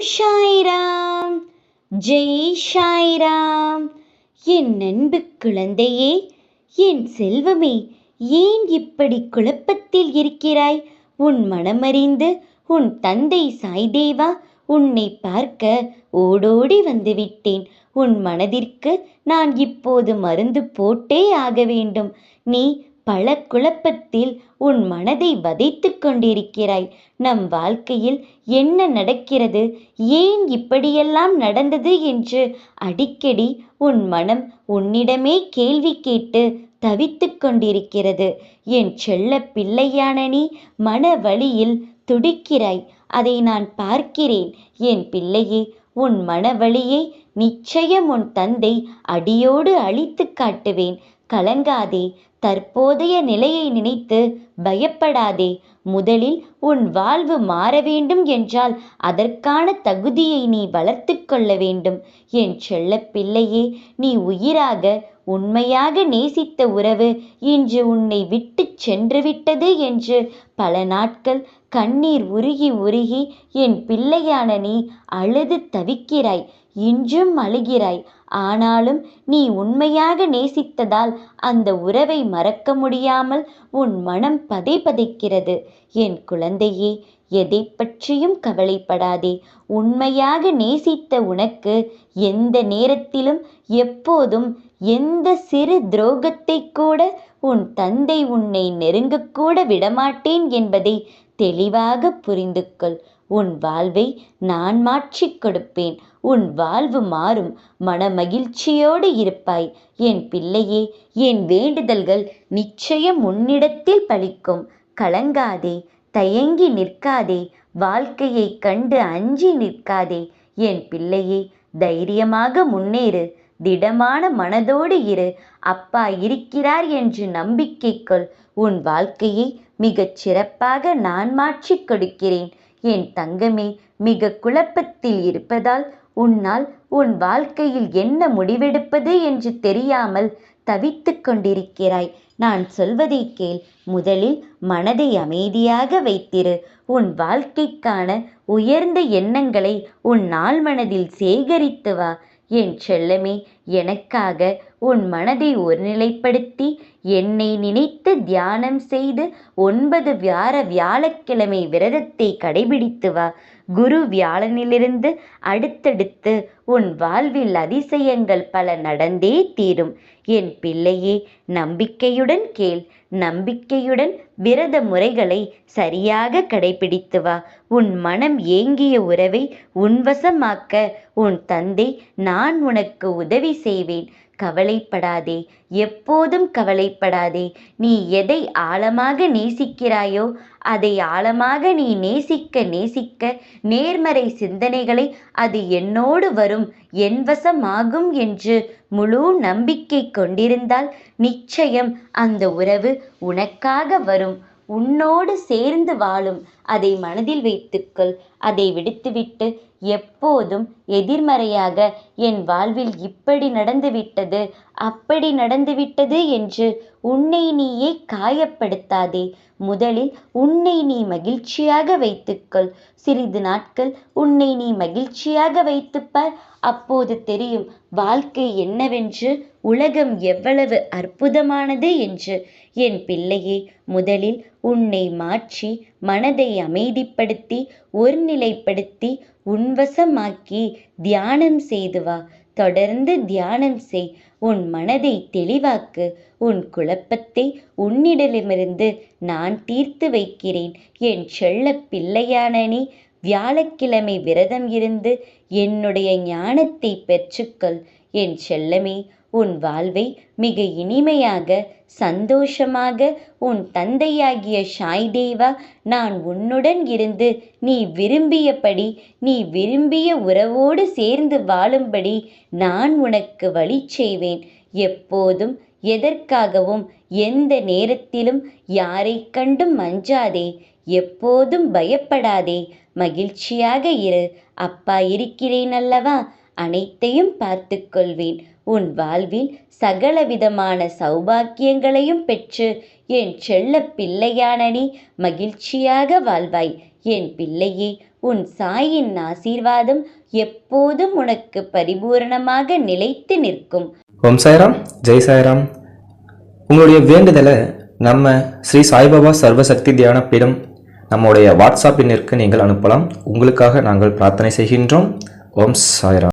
ஓம் சாய்ராம். ஜெய் சாய்ராம். என் அன்பு குழந்தையே என் செல்வமே ஏன் இப்படி குழப்பத்தில் இருக்கிறாய்? உன் மனமறிந்து உன் தந்தை சாய்தேவா உன்னை பார்க்க ஓடோடி வந்துவிட்டேன். உன் மனதிற்கு நான் இப்போது மருந்து போட்டே ஆக வேண்டும். நீ பல குழப்பத்தில் உன் மனதை வதைத்து கொண்டிருக்கிறாய். நம் வாழ்க்கையில் என்ன நடக்கிறது? ஏன் இப்படியெல்லாம் நடந்தது என்று அடிக்கடி உன் மனம் உன்னிடமே கேள்வி கேட்டு தவித்து கொண்டிருக்கிறது. என் செல்ல பிள்ளையான நீ மன வழியில் துடிக்கிறாய். அதை நான் பார்க்கிறேன். என் பிள்ளையே உன் மனவழியை நிச்சயம் உன் தந்தை அடியோடு அழித்து காட்டுவேன். கலங்காதே தற்போதைய நிலையை நினைத்து பயப்படாதே. முதலில் உன் வாழ்வு மாற வேண்டும் என்றால் அதற்கான தகுதியை நீ வளர்த்து கொள்ள வேண்டும். என் செல்ல பிள்ளையே நீ உயிராக உண்மையாக நேசித்த உறவு இன்று உன்னை விட்டு சென்று விட்டது என்று பல நாட்கள் கண்ணீர் உருகி உருகி என் பிள்ளையான நீ அழுது தவிக்கிறாய். இன்றும் அழுகிறாய். ஆனாலும் நீ உண்மையாக நேசித்ததால் அந்த உறவை மறக்க முடியாமல் உன் மனம் பதை பதைக்கிறது. என் குழந்தையே எதை பற்றியும் கவலைப்படாதே. உண்மையாக நேசித்த உனக்கு எந்த நேரத்திலும் எப்போதும் எந்த சிறு துரோகத்தை கூட உன் தந்தை உன்னை நெருங்கக்கூட விடமாட்டேன் என்பதை தெளிவாக புரிந்து கொள் உன் வாழ்வை நான் மாற்றிக் கொடுப்பேன். உன் வாழ்வு மாறும். மனமகிழ்ச்சியோடு இருப்பாய். என் பிள்ளையே என் வேண்டுதல்கள் நிச்சயம் உன்னிடத்தில் பலிக்கும். கலங்காதே தயங்கி நிற்காதே வாழ்க்கையை கண்டு அஞ்சி நிற்காதே. என் பிள்ளையே தைரியமாக முன்னேறு. திடமான மனதோடு இரு. அப்பா இருக்கிறார் என்று நம்பிக்கைக்குள் உன் வாழ்க்கையை மிகச் சிறப்பாக நான் மாற்றிக் கொடுக்கிறேன். என் தங்கமே மிக குழப்பத்தில் இருப்பதால் உன்னால் உன் வாழ்க்கையில் என்ன முடிவெடுப்பது என்று தெரியாமல் தவித்து கொண்டிருக்கிறாய். நான் சொல்வதை கேள். முதலில் மனதை அமைதியாக வைத்திரு. உன் வாழ்க்கைக்கான உயர்ந்த எண்ணங்களை உன் நாள் மனதில் சேகரித்து வா. என் செல்லமே எனக்காக உன் மனதை ஒருநிலைப்படுத்தி என்னை நினைத்து தியானம் செய்து ஒன்பது வியார வியாழக்கிழமை விரதத்தை கடைபிடித்து வா. குரு வியாழனிலிருந்து அடுத்தடுத்து உன் வாழ்வில் அதிசயங்கள் பல நடந்தே தீரும். என் பிள்ளையே நம்பிக்கையுடன் கேள். நம்பிக்கையுடன் விரத முறைகளை சரியாக கடைபிடித்து வா. உன் மனம் ஏங்கிய உறவை உன்வசமாக்க உன் தந்தை நான் உனக்கு உதவி செய்வேன். கவலைப்படாதே. எப்போதும் கவலைப்படாதே. நீ எதை ஆழமாக நேசிக்கிறாயோ அதை ஆழமாக நீ நேசிக்க நேசிக்க நேர்மறை சிந்தனைகளை அது என்னோடு வரும் என் வசமாகும் என்று முழு நம்பிக்கை கொண்டிருந்தால் நிச்சயம் அந்த உறவு உனக்காக வரும். உன்னோடு சேர்ந்து வாழும். அதை மனதில் வைத்துக்கொள். அதை விடுத்துவிட்டு எப்போதும் எதிர்மறையாக என் வாழ்வில் இப்படி நடந்துவிட்டது அப்படி நடந்துவிட்டது என்று உன்னை நீயே காயப்படுத்தாதே. முதலில் உன்னை நீ மகிழ்ச்சியாக வைத்துக்கொள். சிறிது நாட்கள் உன்னை நீ மகிழ்ச்சியாக வைத்துப்பார். அப்போது தெரியும் வாழ்க்கை என்னவென்று உலகம் எவ்வளவு அற்புதமானது என்று. என் பிள்ளையே முதலில் உன்னை மாற்றி மனதை அமைதிப்படுத்தி ஒருநிலைப்படுத்தி உன்வசமாக்கி தியானம் செய்து வா. தொடர்ந்து தியானம் செய். உன் மனதை தெளிவாக்கு. உன் குழப்பத்தை உன்னிடமிருந்து நான் தீர்த்து வைக்கிறேன். என் செல்ல பிள்ளையான நீ வியாழக்கிழமை விரதம் இருந்து என்னுடைய ஞானத்தை பெற்றுக்கொள். என் செல்லமே உன் வாழ்வை மிக இனிமையாக சந்தோஷமாக உன் தந்தையாகிய சாய்தேவா நான் உன்னுடன் இருந்து நீ விரும்பியபடி நீ விரும்பிய உறவோடு சேர்ந்து வாழும்படி நான் உனக்கு வழி செய்வேன். எப்போதும் எதற்காகவும் எந்த நேரத்திலும் யாரை கண்டும் அஞ்சாதே எப்போதும் பயப்படாதே மகிழ்ச்சியாக இரு. அப்பா இருக்கிறேன் அல்லவா? அனைத்தையும் பார்த்து கொள்வேன். உன் வாழ்வில் சகலவிதமான சௌபாக்கியங்களையும் பெற்று என் செல்ல பிள்ளையான நீ மகிழ்ச்சியாக வாழ்வாய். என் பிள்ளையே உன் சாயின் ஆசீர்வாதம் எப்போதும் உனக்கு பரிபூரணமாக நிலைத்து நிற்கும். ஓம் சாய்ராம். ஜெய் சாய்ராம். உங்களுடைய வேண்டுதலை நம்ம ஸ்ரீ சாய்பாபா சர்வசக்தி தியான பீடம் நம்முடைய வாட்ஸ்அப் எண்ணிற்கு நீங்கள் அனுப்பலாம். உங்களுக்காக நாங்கள் பிரார்த்தனை செய்கின்றோம். ஓம் சாய்ராம்.